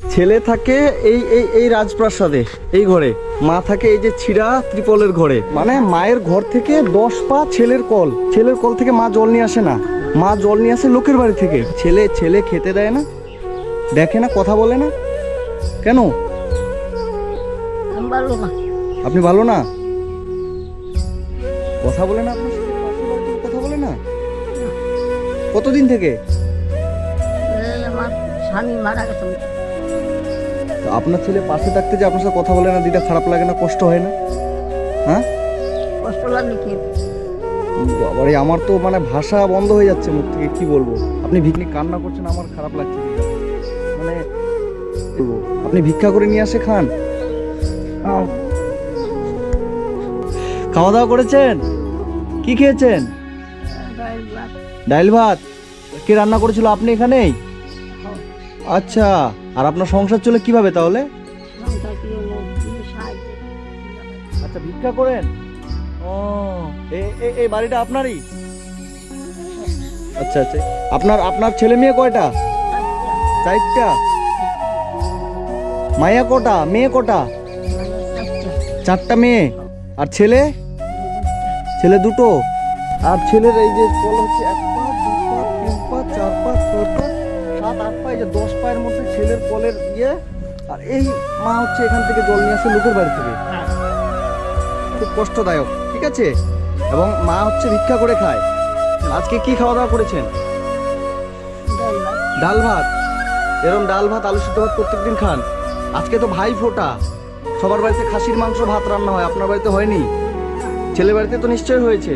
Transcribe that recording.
ছেলে থাকে এই এই এই রাজপ্রাসাদে এই ঘরে। মা থাকে এই যে ছিড়া ত্রিপলের ঘরে। মানে মায়ের ঘর থেকে দশ পা ছেলের কল। ছেলের কল থেকে মা জল নিয়ে আসে না। মা জল নিয়ে আসে লোকের বাড়ি থেকে। ছেলে ছেলে খেতে দেয় না দেখে না কথা বলে না। কেন? আপনি ভালো না? কথা বলে না আপনার কথা বলে না? কতদিন থেকে? স্বামী মারা গেছে। তো আপনার ছেলে পাশে থাকতে যে আপনার সাথে কথা বলে না দিদা খারাপ লাগে না কষ্ট হয় না? হ্যাঁ? কষ্ট লাগে কি? বাবারে আমার তো মানে ভাষা বন্ধ হয়ে যাচ্ছে মুখ থেকে কি বলব? আপনি ভিকনি কান্না করছেন আমার খারাপ লাগছে। মানে? আপনি ভিক্ষা করে নিয়ে আসে খান। খাওয়া দাওয়া করেছেন? কি খেয়েছেন? ডাইল ভাত। কে রান্না করেছিল? আপনি এখানেই? আচ্ছা। আর আপনার সংসার চলে কীভাবে তাহলে? আচ্ছা ভিক্ষা করেন? ও এই বাড়িটা আপনারই? আচ্ছা আচ্ছা। আপনার আপনার ছেলে মেয়ে কয়টা? চারটা। মায়া কটা? মেয়ে কটা? চারটা মেয়ে। আর ছেলে? ছেলে দুটো। আর ছেলের এই যে কল হচ্ছে এক পা দু পা তিন পা চার পা ছয় পা। পায়ের মধ্যে ছেলের কলের ইয়ে আর এই মা হচ্ছে এখান থেকে জল নিয়ে আসে লোকের বাড়ি থেকে। খুব কষ্টদায়ক ঠিক আছে? এবং মা হচ্ছে ভিক্ষা করে খায়। আজকে কি খাওয়া দাওয়া করেছেন? ডাল ভাত। এরকম ডাল ভাত আলু সিদ্ধ ভাত প্রত্যেকদিন খান। আজকে তো ভাই ফোটা। সবার বাড়িতে খাসির মাংস ভাত রান্না হয়। আপনার বাড়িতে হয়নি? ছেলে বাড়িতে তো নিশ্চয়ই হয়েছে।